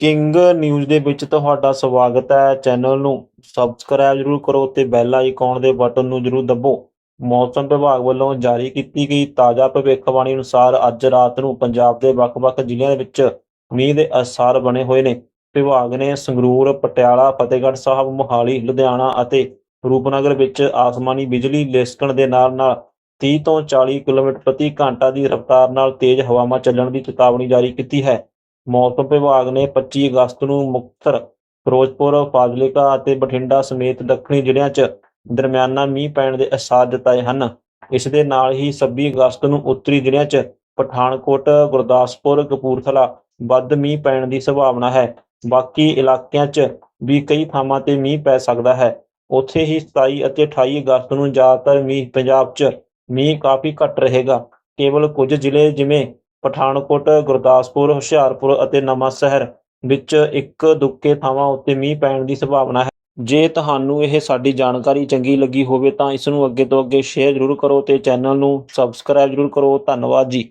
King news ਦੇ ਵਿੱਚ ਤੁਹਾਡਾ ਸਵਾਗਤ ਹੈ। ਚੈਨਲ ਨੂੰ ਸਬਸਕ੍ਰਾਈਬ ਜਰੂਰ ਕਰੋ ਤੇ ਬੈਲ ਆਈਕਨ ਦੇ ਬਟਨ ਨੂੰ ਜਰੂਰ ਦਬੋ। ਮੌਸਮ ਵਿਭਾਗ ਵੱਲੋਂ ਜਾਰੀ ਕੀਤੀ ਗਈ ਤਾਜ਼ਾ ਭਵਿੱਖਬਾਣੀ ਅਨੁਸਾਰ ਅੱਜ ਰਾਤ ਨੂੰ ਪੰਜਾਬ ਦੇ ਵੱਖ-ਵੱਖ ਜ਼ਿਲ੍ਹਿਆਂ ਦੇ ਵਿੱਚ ਮੀਂਹ ਦੇ ਅਸਾਰ ਬਣੇ ਹੋਏ ਨੇ। ਵਿਭਾਗ ਨੇ ਸੰਗਰੂਰ, ਪਟਿਆਲਾ, ਫਤਿਹਗੜ੍ਹ ਸਾਹਿਬ, ਮੋਹਾਲੀ, ਲੁਧਿਆਣਾ ਅਤੇ ਰੂਪਨਗਰ ਵਿੱਚ ਆਸਮਾਨੀ ਬਿਜਲੀ ਲਿਸਕਣ ਦੇ ਨਾਲ-ਨਾਲ 30 ਤੋਂ 40 ਕਿਲੋਮੀਟਰ ਪ੍ਰਤੀ ਘੰਟਾ ਦੀ ਰਫ਼ਤਾਰ ਨਾਲ ਤੇਜ਼ ਹਵਾਵਾਂ ਚੱਲਣ ਦੀ ਚੇਤਾਵਨੀ ਜਾਰੀ ਕੀਤੀ ਹੈ। ਮੌਸਮ ਵਿਭਾਗ ਨੇ 25 ਅਗਸਤ ਨੂੰ ਮੁਕਤਸਰ, ਫਿਰੋਜ਼ਪੁਰ, ਫਾਜ਼ਿਲਕਾ ਅਤੇ ਬਠਿੰਡਾ ਸਮੇਤ ਦੱਖਣੀ ਜ਼ਿਲ੍ਹਿਆਂ 'ਚ ਦਰਮਿਆਨਾ ਮੀਂਹ ਪੈਣ ਦੇ ਅਸਾਰ ਜਤਾਏ ਹਨ। ਇਸ ਦੇ ਨਾਲ ਹੀ 26 ਅਗਸਤ ਨੂੰ ਉੱਤਰੀ ਜ਼ਿਲ੍ਹਿਆਂ 'ਚ ਪਠਾਨਕੋਟ, ਗੁਰਦਾਸਪੁਰ, ਕਪੂਰਥਲਾ ਵੱਧ ਮੀਂਹ ਪੈਣ ਦੀ ਸੰਭਾਵਨਾ ਹੈ। ਬਾਕੀ ਇਲਾਕਿਆਂ 'ਚ ਵੀ ਕਈ ਥਾਵਾਂ ਤੇ ਮੀਂਹ ਪੈ ਸਕਦਾ ਹੈ। ਉੱਥੇ ਹੀ 27 ਅਤੇ 28 ਅਗਸਤ ਨੂੰ ਜ਼ਿਆਦਾਤਰ ਮੀਂਹ ਪੰਜਾਬ 'ਚ ਮੀਂਹ ਕਾਫੀ ਘੱਟ ਰਹੇਗਾ। ਕੇਵਲ ਕੁਝ ਜ਼ਿਲ੍ਹੇ ਜਿਵੇਂ ਪਠਾਨਕੋਟ, ਗੁਰਦਾਸਪੁਰ, ਹੁਸ਼ਿਆਰਪੁਰ ਅਤੇ ਨਵਾਂ ਸ਼ਹਿਰ ਵਿੱਚ ਇੱਕ ਦੁੱਕੇ ਥਾਵਾਂ ਉੱਤੇ ਮੀਂਹ ਪੈਣ ਦੀ ਸੰਭਾਵਨਾ ਹੈ। ਜੇ ਤੁਹਾਨੂੰ ਇਹ ਸਾਡੀ ਜਾਣਕਾਰੀ ਚੰਗੀ ਲੱਗੀ ਹੋਵੇ ਤਾਂ ਇਸ ਨੂੰ ਅੱਗੇ ਤੋਂ ਅੱਗੇ ਸ਼ੇਅਰ ਜ਼ਰੂਰ ਕਰੋ ਤੇ ਚੈਨਲ ਨੂੰ ਸਬਸਕ੍ਰਾਈਬ ਜ਼ਰੂਰ ਕਰੋ। ਧੰਨਵਾਦ ਜੀ।